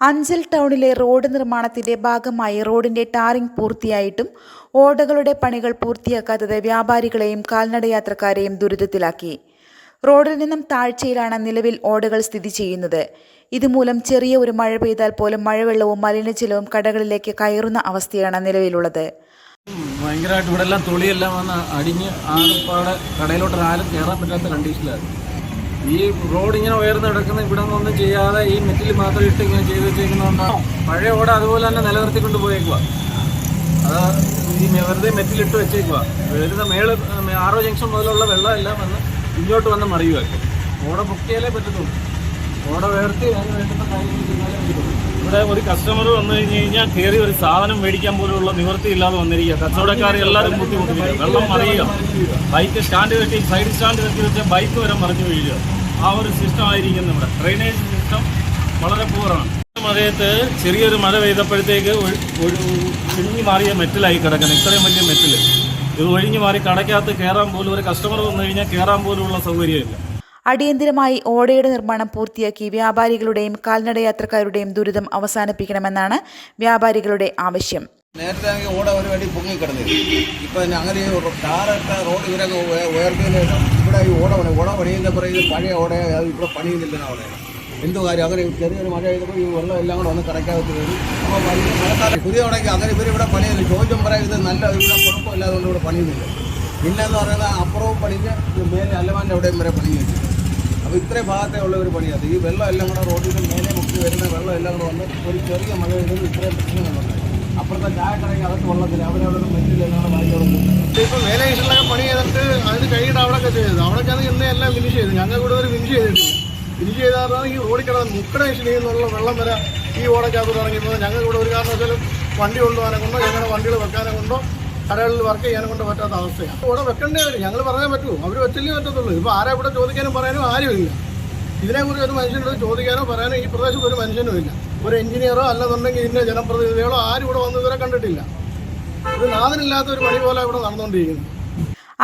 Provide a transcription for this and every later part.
അഞ്ചൽ ടൗണിലെ റോഡ് നിർമ്മാണത്തിന്റെ ഭാഗമായി റോഡിന്റെ ടാറിംഗ് പൂർത്തിയായിട്ടും ഓടകളുടെ പണികൾ പൂർത്തിയാക്കാത്തത് വ്യാപാരികളെയും കാൽനടയാത്രക്കാരെയും ദുരിതത്തിലാക്കി. റോഡിൽ നിന്നും താഴ്ചയിലാണ് നിലവിൽ ഓടകൾ സ്ഥിതി ചെയ്യുന്നത്. ഇതുമൂലം ചെറിയ ഒരു മഴ പെയ്താൽ പോലും മഴവെള്ളവും മലിനജലവും കടകളിലേക്ക് കയറുന്ന അവസ്ഥയാണ് നിലവിലുള്ളത്. ഭയങ്കരമായിട്ട് ഇവിടെ എല്ലാം തുളിയെല്ലാം വന്ന് അടിഞ്ഞ് ആകെപ്പാടെ കടയിലോട്ട് ആരും കയറാൻ പറ്റാത്ത കണ്ടീഷനിലായിരുന്നു ഈ റോഡ് ഇങ്ങനെ ഉയർന്നു കിടക്കുന്ന ഇവിടെ നിന്നൊന്നും ചെയ്യാതെ ഈ മെറ്റിൽ മാത്രം ഇട്ട് ഇങ്ങനെ ചെയ്ത് വെച്ചേക്കുന്നതുകൊണ്ടാണ് പഴയ ഓട അതുപോലെ തന്നെ നിലനിർത്തിക്കൊണ്ട് പോയേക്കുക അത് ഈ വെറുതെ മെറ്റിലിട്ട് വെച്ചേക്കുക വരുന്ന മേൾ ആറോ ജംഗ്ഷൻ മുതലുള്ള വെള്ളം എല്ലാം വന്ന് ഇങ്ങോട്ട് വന്ന് മറിയുക ഓട പൊക്കിയാലേ പറ്റത്തുള്ളൂ. ഓട ഉയർത്തി അതിന് വേണ്ടുന്ന കാര്യങ്ങൾ ചെയ്താലേ പറ്റത്തുള്ളൂ. ഇവിടെ ഒരു കസ്റ്റമർ വന്നു കഴിഞ്ഞു കഴിഞ്ഞാൽ കയറി ഒരു സാധനം മേടിക്കാൻ പോലുള്ള നിവൃത്തി ഇല്ലാതെ വന്നിരിക്കുക. കച്ചവടക്കാർ എല്ലാവരും ബുദ്ധിമുട്ടിക്കുക വെള്ളം മറിയുക. ബൈക്ക് സ്റ്റാൻഡ് കെട്ടി സൈഡ് സ്റ്റാൻഡ് കെട്ടി വെച്ച ബൈക്ക് വരെ മറിഞ്ഞു വീഴുക. ആ ഒരു സിസ്റ്റം ആയിരിക്കുന്നു ഇവിടെ. ഡ്രെയിനേജ് സിസ്റ്റം വളരെ പൂറാണ് മഴയത്ത് ചെറിയൊരു മഴ പെയ്തപ്പോഴത്തേക്ക് ഒഴിഞ്ഞു മാറിയ മെറ്റലായി കിടക്കണം ഇത്രയും വലിയ മെറ്റൽ ഇത് ഒഴിഞ്ഞു മാറി കടയ്ക്കകത്ത് കയറാൻ പോലും ഒരു കസ്റ്റമർ വന്നു കഴിഞ്ഞാൽ കയറാൻ പോലുള്ള സൗകര്യമില്ല. അടിയന്തിരമായി ഓടയുടെ നിർമ്മാണം പൂർത്തിയാക്കി വ്യാപാരികളുടെയും കാൽനടയാത്രക്കാരുടെയും ദുരിതം അവസാനിപ്പിക്കണമെന്നാണ് വ്യാപാരികളുടെ ആവശ്യം. നേരത്തെ ഓട ഒരു വേണ്ടി പൊങ്ങി കിടന്നിരുന്നു. ഇപ്പം അങ്ങനെ ടാറിട്ട റോഡ് ഇവരെ ഉയർത്തിയതിന് ഇവിടെ ഈ ഓട ഓട പണിയുന്ന പറയുന്നത് പഴയ ഓട ഇവിടെ പണിയുന്നില്ലെന്ന് അവിടെ എന്തോ കാര്യം? അങ്ങനെ ചെറിയൊരു മഴ പെയ്തപ്പോൾ ഈ വെള്ളം എല്ലാം കൂടെ ഒന്ന് കടക്കാത്ത കയറി അപ്പോൾ മഴക്കാലം പുതിയ ഓടയ്ക്ക് അങ്ങനെ ഇവരിവിടെ പണിയുന്നില്ല. ചോദ്യം പറയുന്നത് നല്ല ഇവിടെ കുഴപ്പമില്ലാതെ ഇവിടെ പണിയുന്നില്ല. പിന്നെന്ന് പറയുന്നത് അപ്പുറവും പണിഞ്ഞ് മേലെ അലവാന്റെ അവിടെയും വരെ പണിയുന്നു അപ്പോൾ ഇത്രയും ഭാഗത്തെ ഉള്ള ഒരു പണിയാണ് ഈ വെള്ളം എല്ലാം കൂടെ റോഡിൽ മേലെ മുക്കി വരുന്ന വെള്ളം എല്ലാം കൂടെ വന്ന് ഒരു ചെറിയ മഴ പെയ്തത് ഇത്രയും പ്രശ്നങ്ങളുണ്ട് അപ്പുറത്തെ ചായക്കടയ്ക്ക് അകത്ത് വെള്ളത്തിൽ അവരവിടെ അവിടെ മെറ്റിൽ വാങ്ങി കൊടുക്കും ഇപ്പൊ മേലെ ഈശ്വരനൊക്കെ പണി ചെയ്തിട്ട് അതിന് കഴിഞ്ഞിട്ട് അവിടെയൊക്കെ ചെയ്തത്. അവിടെയൊക്കെ അത് ഇന്ന് എല്ലാം ഫിനിഷ് ചെയ്തു. ഞങ്ങൾ കൂടെ ഒരു ഫിനിഷ് ചെയ്തിട്ടില്ല. ഫിനിഷ് ചെയ്താൽ ഈ റോഡിൽ മുക്കട മെഷീനിൽ നിന്നുള്ള വെള്ളം വരെ ഈ ഓടക്കകത്ത് ഇറങ്ങിയത് ഞങ്ങൾ ഇവിടെ ഒരു കാരണവശാലും വണ്ടി കൊണ്ടുപോകാനെ കൊണ്ടോ ഞങ്ങളുടെ വണ്ടികൾ വെക്കാനെ കൊണ്ടോ കടകളിൽ വർക്ക് ചെയ്യാനും കൊണ്ട് പറ്റാത്ത അവസ്ഥയാണ്. ഇവിടെ വെക്കണ്ടേ വരും ഞങ്ങൾ പറയാൻ പറ്റുമോ? അവർ വെച്ചില്ലേ പറ്റത്തുള്ളൂ. ഇപ്പോൾ ആരെ ഇവിടെ ചോദിക്കാനും പറയാനും ആരുമില്ല. ഇതിനെക്കുറിച്ച് ഒരു മനുഷ്യനോട് ചോദിക്കാനോ പറയാനോ ഈ പ്രദേശത്ത് ഒരു മനുഷ്യനും ഇല്ല. ഒരു എഞ്ചിനീയറോ അല്ലെന്നുണ്ടെങ്കിൽ ഇതിന്റെ ജനപ്രതിനിധികളോ ആരും ഇവിടെ വന്ന് ഇതുവരെ കണ്ടിട്ടില്ല. ഒരു നാഥനില്ലാത്ത ഒരു പണി പോലെ ഇവിടെ നടന്നുകൊണ്ടിരിക്കുന്നു.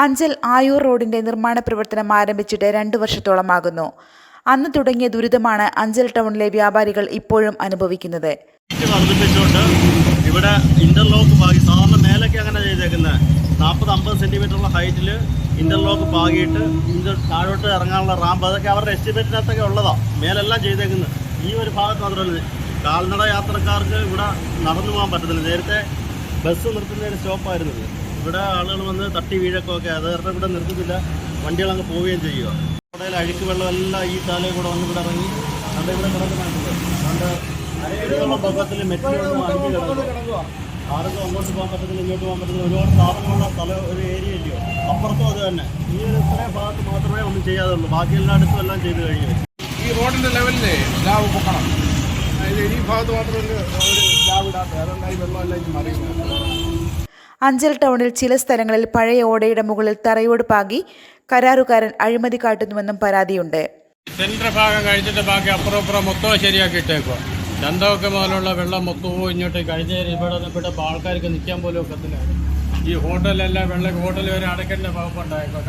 അഞ്ചൽ ആയൂർ റോഡിന്റെ നിർമ്മാണ പ്രവർത്തനം ആരംഭിച്ചിട്ട് രണ്ടു വർഷത്തോളമാകുന്നു. അന്ന് തുടങ്ങിയ ദുരിതമാണ് അഞ്ചൽ ടൗണിലെ വ്യാപാരികൾ ഇപ്പോഴും അനുഭവിക്കുന്നത്. വർദ്ധിപ്പിച്ചുകൊണ്ട് ഇവിടെ ഇന്റർലോക്ക് പാകി സാധാരണ മേലൊക്കെ അങ്ങനെ ചെയ്തേക്കുന്നത് നാൽപ്പത് അമ്പത് സെന്റിമീറ്ററുള്ള ഹൈറ്റിൽ ഇന്റർലോക്ക് പാകിയിട്ട് ഇത് താഴോട്ട് ഇറങ്ങാനുള്ള റാമ്പ് അതൊക്കെ അവരുടെ എസ്റ്റിമേറ്റിനകത്തൊക്കെ ഉള്ളതാണ് മേലെല്ലാം ചെയ്തേക്കുന്നത് ഈ ഒരു ഭാഗത്ത് മാത്രമല്ല. കാൽനട യാത്രക്കാർക്ക് ഇവിടെ നടന്നു പോകാൻ പറ്റത്തില്ല. നേരത്തെ ബസ് നിർത്തുന്നതിന് സ്റ്റോപ്പായിരുന്നു. ഇവിടെ ആളുകൾ വന്ന് തട്ടി വീഴക്കൊക്കെ അത് കാരണം ഇവിടെ നിർത്തുന്നില്ല വണ്ടികളങ്ങ് പോവുകയും ചെയ്യുക ഇവിടെ അഴുക്ക് വെള്ളം എല്ലാം ഈ താലയിൽ കൂടെ വന്ന് ഇവിടെ ഇറങ്ങി. അവിടെ ഇവിടെ കിടക്കുന്നുണ്ട് അതുകൊണ്ട് അരയുള്ള ഭാഗത്തിൽ മെറ്റുകളൊന്നും അടിഞ്ഞു കിടക്കുന്നു. ആർക്കും അങ്ങോട്ട് പോകാൻ പറ്റത്തില്ല ഇങ്ങോട്ട് പോകാൻ പറ്റത്തില്ല ഒരുപാട് സാധനങ്ങളുള്ള സ്ഥലം ഒരു ഏരിയ ഇല്ലയോ? അപ്പുറത്തും അത് തന്നെ. ഈ ഒരു ഇത്രയും ഭാഗത്ത് മാത്രമേ ഒന്നും ചെയ്യാതുള്ളൂ. ബാക്കി എല്ലായിടത്തും എല്ലാം ചെയ്ത് കഴിഞ്ഞു. ഈ റോഡിന്റെ ലെവലിൽ ലാവ് പൊക്കണം. ഈ ഭാഗത്ത് മാത്രമേ ഒരു ലാവ് ഇടാത്ത അതുകൊണ്ടാണ് ഈ വെള്ളം എല്ലാം മറിയുന്നത്. അഞ്ചൽ ടൗണിൽ ചില സ്ഥലങ്ങളിൽ പഴയ ഓടയുടെ മുകളിൽ തറയോട് പാകി കരാറുകാരൻ അഴിമതി കാട്ടുന്നുവെന്നും പരാതിയുണ്ട്. സെൻട്രൽ ഭാഗം കഴിഞ്ഞിട്ട് ബാക്കി അപ്പുറം അപ്പുറം മൊത്തം ശരിയാക്കി ഇട്ടേക്കുക ചന്തമൊക്കെ മുതലുള്ള വെള്ളം മൊത്തവും ഇങ്ങോട്ട് കഴിഞ്ഞ ഇവിടെ ഇവിടെ ഇപ്പോൾ ആൾക്കാർക്ക് നിൽക്കാൻ പോലും ഒക്കത്തില്ല. ഈ ഹോട്ടലെല്ലാം വെള്ളം ഹോട്ടൽ വരെ അടയ്ക്കേണ്ട വകുപ്പുണ്ടായിരുന്നു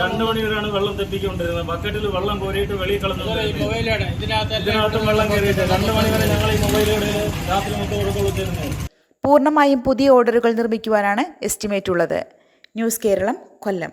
രണ്ട് മണി വരെയാണ് വെള്ളം തെപ്പിക്കൊണ്ടിരുന്നത് ബക്കറ്റിൽ വെള്ളം കോരിയിട്ട് വെളിയിൽ കളഞ്ഞു. മൊബൈലാണ് ഇതിനകത്ത് വെള്ളം കയറിയിട്ട് രണ്ടു മണി വരെ ഞങ്ങൾ ഈ മൊബൈലോട് രാത്രി മൊത്തം പൂർണമായും പുതിയ ഓർഡറുകൾ നിർമ്മിക്കുവാനാണ് എസ്റ്റിമേറ്റ് ഉള്ളത്. ന്യൂസ് കേരളം കൊല്ലം.